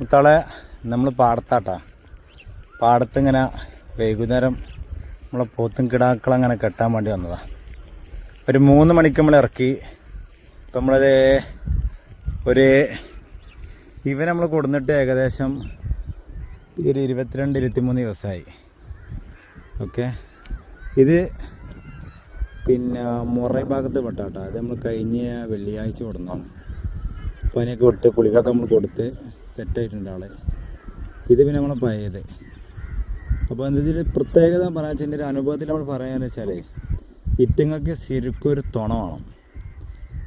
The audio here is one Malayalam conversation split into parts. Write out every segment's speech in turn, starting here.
മുത്താളെ നമ്മൾ പാടത്താട്ടാ. പാടത്ത് ഇങ്ങനെ വൈകുന്നേരം നമ്മളെ പോത്തും കിടാക്കളങ്ങനെ കെട്ടാൻ വേണ്ടി വന്നതാണ് ഒരു മൂന്ന് മണിക്ക് നമ്മൾ ഇറക്കി. ഇപ്പം നമ്മളത് ഒരു ഇവ നമ്മൾ കൊടുന്നിട്ട് ഏകദേശം ഒരു ഇരുപത്തിരണ്ട് ഇരുപത്തിമൂന്ന് ദിവസമായി. ഓക്കെ? ഇത് പിന്നെ മുറ ഭാഗത്ത് പെട്ടാട്ടോ. അത് നമ്മൾ കഴിഞ്ഞ വെള്ളിയാഴ്ച കൊടുന്നതാണ്. അതിനൊക്കെ വിട്ട് പുളിക്കൊക്കെ നമ്മൾ കൊടുത്ത് സെറ്റായിട്ടുണ്ട് ആളെ. ഇത് പിന്നെ നമ്മളെ പഴയത്. അപ്പോൾ എന്താ വെച്ചാൽ പ്രത്യേകത പറയാ വെച്ചാൽ ഒരു അനുഭവത്തിൽ നമ്മൾ പറയാന്ന് വെച്ചാൽ ഇറ്റുങ്ങൾക്ക് ശരിക്കും ഒരു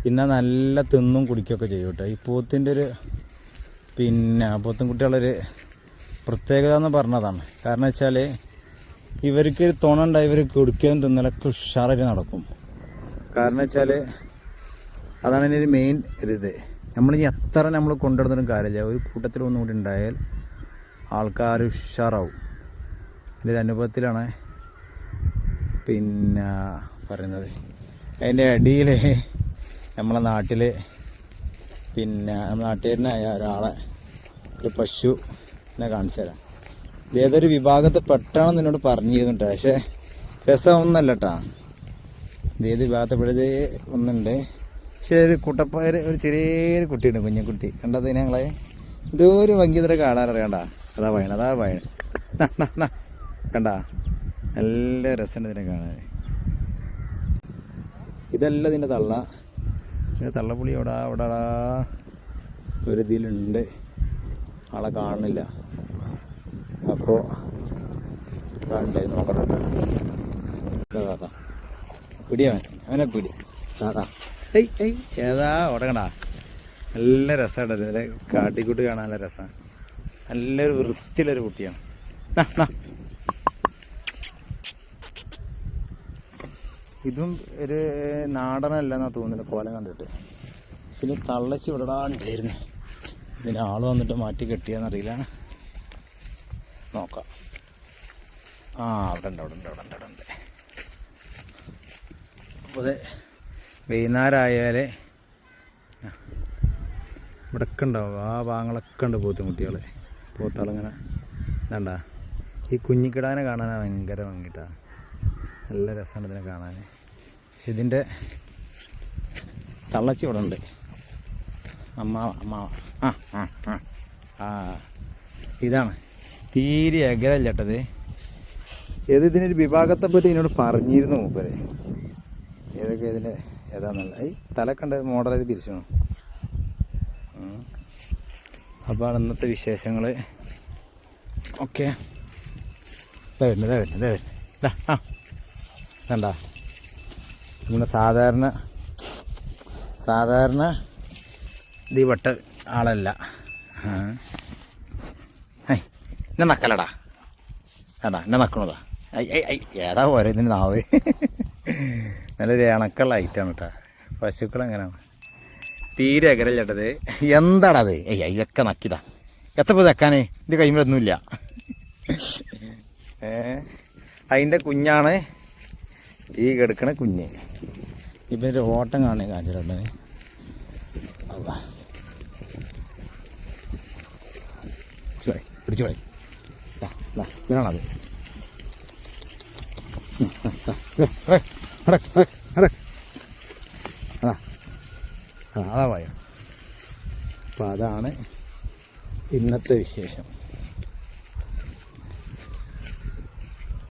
എന്നാൽ നല്ല തിന്നും കുടിക്കുകയൊക്കെ ചെയ്യും കേട്ടോ. ഈ പോത്തിന്റെ ഒരു പിന്നെ പോത്തും കുട്ടികളൊരു പ്രത്യേകത എന്ന് പറഞ്ഞതാണ്. കാരണം വെച്ചാൽ ഇവർക്ക് ഒരു തുണ ഉണ്ടായി ഇവർ കുടിക്കുകയും തിന്നലൊക്കെ ഉഷാറായിട്ട് നടക്കും. കാരണം വെച്ചാൽ അതാണ് ഇതിന്റെ ഒരു മെയിൻ ഇത് നമ്മൾ ഇനി എത്ര നമ്മൾ കൊണ്ടുവരുന്നതും കാര്യമില്ല. ഒരു കൂട്ടത്തിൽ ഒന്നും കൂടി ഉണ്ടായാൽ ആൾക്കാർ ഉഷാറാവും. എന്റെ അനുഭവത്തിലാണ്. പിന്നെ പറയുന്നത് അതിന്റെ അടിയിൽ നമ്മളെ നാട്ടിൽ പിന്നെ നാട്ടുകാരനായ ഒരാളെ ഒരു പശു എന്നെ കാണിച്ചു തരാം. ഏതൊരു വിഭാഗത്തിൽ പെട്ടാണെന്ന് എന്നോട് പറഞ്ഞിരുന്നുണ്ട്. പക്ഷേ രസമൊന്നല്ല കേട്ടാ ഏത് വിഭാഗത്തിൽ പെടുതേ ഒന്നുണ്ട്. ഒരു കുട്ടപ്പയർ ഒരു ചെറിയൊരു കുട്ടിയുണ്ട് കുഞ്ഞുകുട്ടി. കണ്ടത് ഞങ്ങളെ ഇതൊരു ഒരു ഭംഗി ഇതൊക്കെ കാണാനറിയണ്ട അതാ വയണ അതാ വയണ. കണ്ട? നല്ല രസമുണ്ട് ഇതിനെ കാണാൻ. ഇതല്ല ഇതിന്റെ തള്ള. ഇതിന്റെ തള്ളപ്പുളി എവിടാ ഓടാടാ ഒരു ഇതിലുണ്ട്. ആളെ കാണുന്നില്ല. അപ്പോൾ കണ്ടേ നോക്കട്ടെ. പിടിയവൻ അവനെ പിടി. അതാ ഏയ് ഏയ് ഏതാ? ഉടങ്ങടാ നല്ല രസമാണ് ഇതിന്റെ കാട്ടിക്കൂട്ട് കാണാൻ നല്ല രസമാണ് നല്ലൊരു വൃത്തിയിലൊരു കുട്ടിയാണ്. ഇതും ഒരു നാടനല്ല എന്നാ കോലം കണ്ടിട്ട്. പിന്നെ തള്ളച്ച് വിടാണ്ടായിരുന്നു ഇതിന് ആൾ വന്നിട്ട് മാറ്റി കെട്ടിയാന്നറിയില്ല. നോക്കാം. ആ അവിടെ ഉണ്ട് അവിടെ ഉണ്ട് അവിടെ ഉണ്ട് അവിടെ ഉണ്ട് അപ്പോൾ അത് വൈകുന്നേരമായാൽ ഇവിടെയൊക്കെ ഉണ്ടാവും ആ ഭാഗങ്ങളൊക്കെ ഉണ്ട് പോത്തും കുട്ടികൾ പോത്താളിങ്ങനെ. ഇതണ്ട. ഈ കുഞ്ഞിക്കിടാനെ കാണാനാണ് ഭയങ്കര ഭംഗിട്ടാണ് നല്ല രസമാണ് ഇതിനെ കാണാൻ പക്ഷെ ഇതിന്റെ തള്ളച്ചി ഇവിടെ ഉണ്ട്. അമ്മ അമ്മ ആ ആ ആ. ആ ഇതാണ്. തീരെ അകലല്ല കേട്ടത് ഏത് ഇതിനൊരു വിഭാഗത്തെ പറ്റി എന്നോട് പറഞ്ഞിരുന്നു മൂപ്പരെ. ഏതൊക്കെ ഇതിന്റെ ഏതാന്നുള്ള ഈ തല കണ്ട മോഡലായിട്ട് തിരിച്ചു വേണം അപ്പോൾ ഇന്നത്തെ വിശേഷങ്ങൾ ഓക്കെ. ഇതാ വരുന്നത് ഇതാ വരുന്നത് ഇതാ വരുന്നത് ആ. കണ്ട? നമ്മുടെ സാധാരണ സാധാരണ ദീപട്ട ആളല്ല. എന്നെ നക്കലടാ. അതാ എന്നെ നക്കണതാ. ഐ ഐ ഐ ഏതാ പോരെ ഇതിന് നാവ്? നല്ലൊരു ഇണക്കുള്ള ഐറ്റാണ് കേട്ടോ പശുക്കൾ എങ്ങനെയാണ് തീരെ അകരല്ലട്ടത് എന്താടാ അത്? ഏയ് അയ്യൊക്കെ നക്കിതാ എത്ര തെക്കാനേ ഇത് കഴിയുമ്പോഴൊന്നുമില്ല അതിന്റെ കുഞ്ഞാണ് ഈ കിടക്കണ കുഞ്ഞ്. ഇപ്പം ഒരു ഓട്ടം കാണേ പിടിച്ചു പോയി ഇതാണത് അതാ. ആ, അതാ പോയോ അപ്പം അതാണ് ഇന്നത്തെ വിശേഷം.